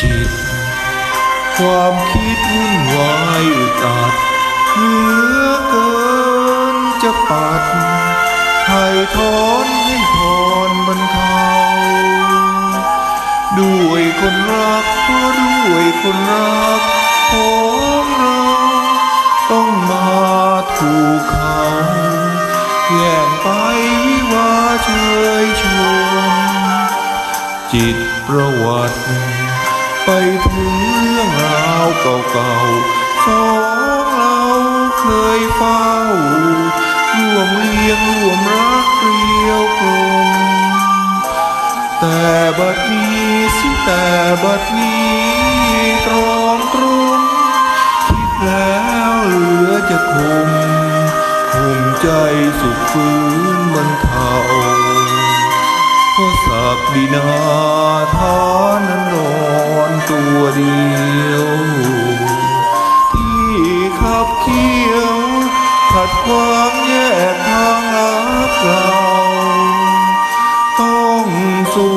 จิต ความคิดวุ่นวายอึดอัดเหลือเกินจะปัดให้ถอนให้พรบรรเทาด้วยคนรักเพราะด้วยคนรักของเราต้องมาถูกเขาแย่งไปวิวาเชยชวนจิตประวัติ ไปถึงเรื่องราวเก่าๆสองเราเคยเฝ้าร่วมเลี้ยงร่วมรักเกลียวกลมแต่บัดนี้สิแต่บัดนี้ตรอมตรุมคิดแล้วเหลือจะคมคงใจสุดฟื้นบรรเทาเพราะศักดินาทา ตัวเดียว ที่ขับเคี้ยวขัดขวางแยกทางรักเราต้องสู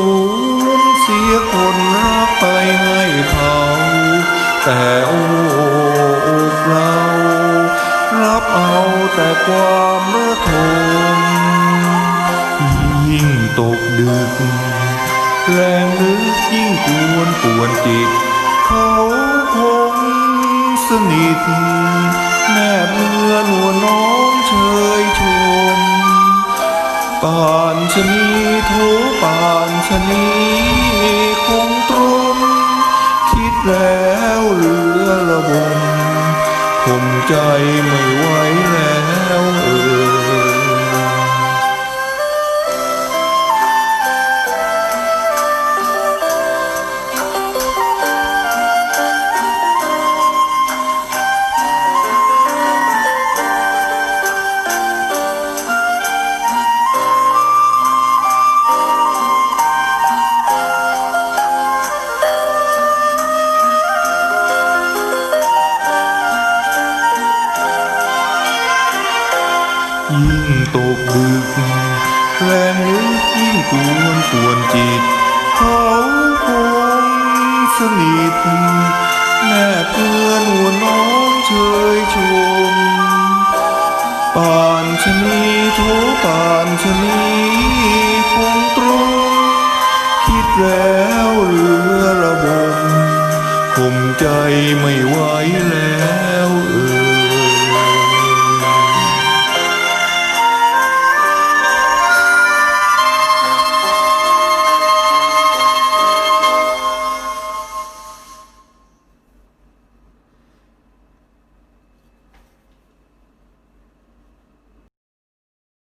ญเสียคนรักไปให้เขา แต่โอ้อกเรารับเอาแต่ความระทมยิ่งตกดึก แรงลึกยิ่งกวนปวนจิต เขาคงสนิท แนบเนื้อนวน้องเชยชม ป่านชนีโทป่านชนีคงตรมคิดแล้วเหลือระบมคมใจไม่ไหวแล้ว ยิ่งตกดึก แรงลึกยิ่งกวนปวนจิต เขาคงสนิทแนบเพื่อนหัวน้องเชยชมป่านชะนีโทป่านชะนีคงตรงคิดแล้วเหลือระบมคมใจไม่ไหวแล้ว